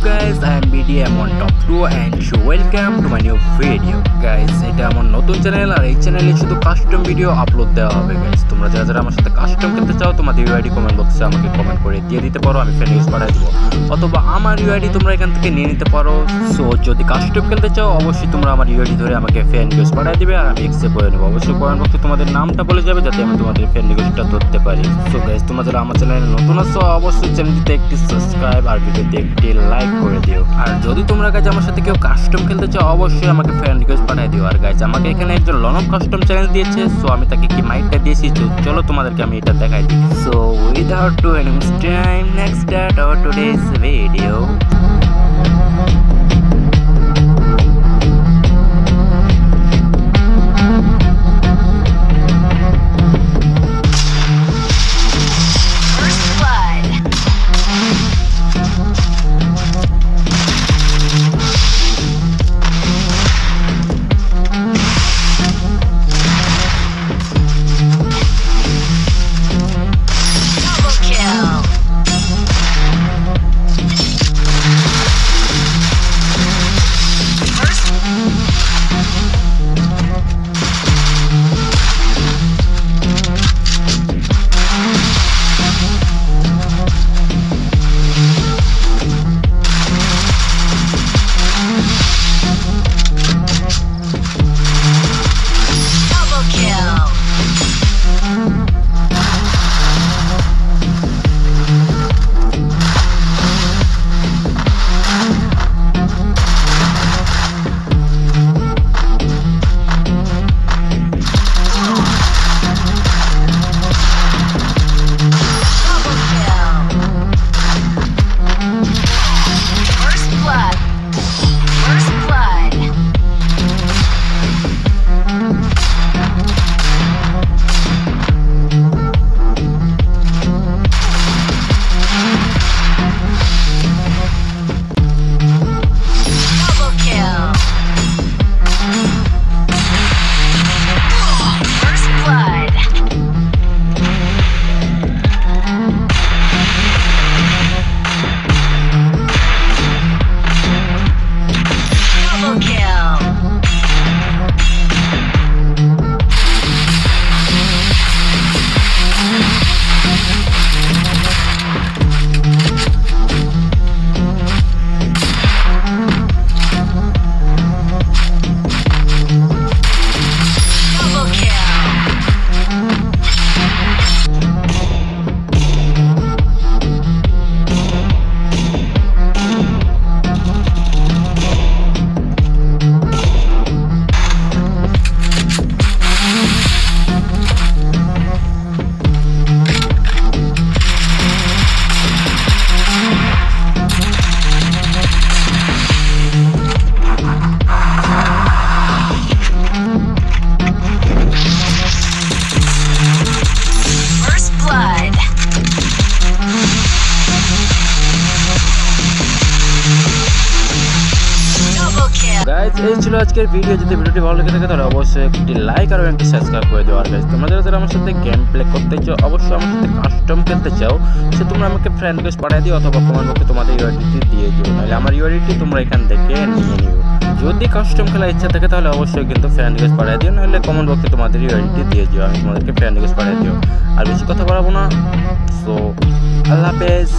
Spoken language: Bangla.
guys I am BDM on top 2 and so welcome to my new video. Guys, এটা আমার নতুন চ্যানেল আর এই চ্যানেলে শুধু কাস্টম ভিডিও আপলোড দেওয়া হবে, guys. তোমরা যারা যারা আমার সাথে কাস্টম খেলতে চাও তোমাদের ইউআইডি কমেন্ট বক্সে আমাকে কমেন্ট করে দিয়ে দিতে পারো, আমি ফ্রেন্ড ইউজ পাঠিয়ে দেবো। অথবা আমার ইউআইডি তোমরা এখান থেকে নিয়ে নিতে পারো। সো যদি কাস্টম খেলতে চাও, অবশ্যই তোমরা আমার ইউআইডি ধরে আমাকে ফ্রেন্ড ইউজ পাঠিয়ে দিবে, আর আমি এক্সেপ্ট করে নেব। অবশ্যই কমেন্ট বক্সে তোমাদের নামটা বলে যাবে, যাতে আমি তোমাদের ফ্রেন্ড রিকোয়েস্টটা ধরতে পারি। সো গাইজ তোমরা যারা আমার চ্যানেলে নতুন আছো, অবশ্যই চ্যানেলটিতে একটি সাবস্ক্রাইব আর ভিডিওতে একটি লাইক করে দিও। আর যদি তোমরা গাইজ আমার সাথে কেউ কাস্টম খেলতে চাও, অবশ্যই আমাকে ফ্রেন্ড রিকোয়েস্ট পাঠিয়ে দিও। আর গাইজ আমাকে এখানে একজন লনব কাস্টম চ্যালেঞ্জ দিয়েছে সো আমি তাকে কি মাইকটা দিয়েছি চলো তোমাদেরকে আমি এটা দেখাই দিই। So without to any time next date or today's video guys এই ছিল আজকের ভিডিও যদি ভিডিওটি ভালো লেগে থাকে, তাহলে অবশ্যই একটি লাইক আর একটি সাবস্ক্রাইব করে দেওয়ার গাইজ তোমরা যারা আমার সাথে গেম প্লে করতে চাও, অবশ্যই আমার সাথে কাস্টম খেলতে চাও, সে তোমরা আমাকে ফ্রেন্ড রিকোয়েস্ট পাঠিয়ে দিও অথবা কমেন্ট বক্সে তোমাদের ইউআইডিটি দিয়ে দিও। নাহলে আমার ইউআইডিটি তোমরা এখান থেকে নিয়ে নিও। যদি কাস্টম খেলার ইচ্ছা থাকে, তাহলে অবশ্যই কিন্তু ফ্রেন্ড রিকোয়েস্ট পাঠিয়ে দিও, নাহলে কমেন্ট বক্সে তোমাদের ইউআইডিটি দিয়ে দিও আমি তোমাদেরকে ফ্রেন্ড রিকোয়েস্ট পাঠিয়ে দিও। আর বেশি কথা বলাবো না। সো আল্লাহ হাফেজ।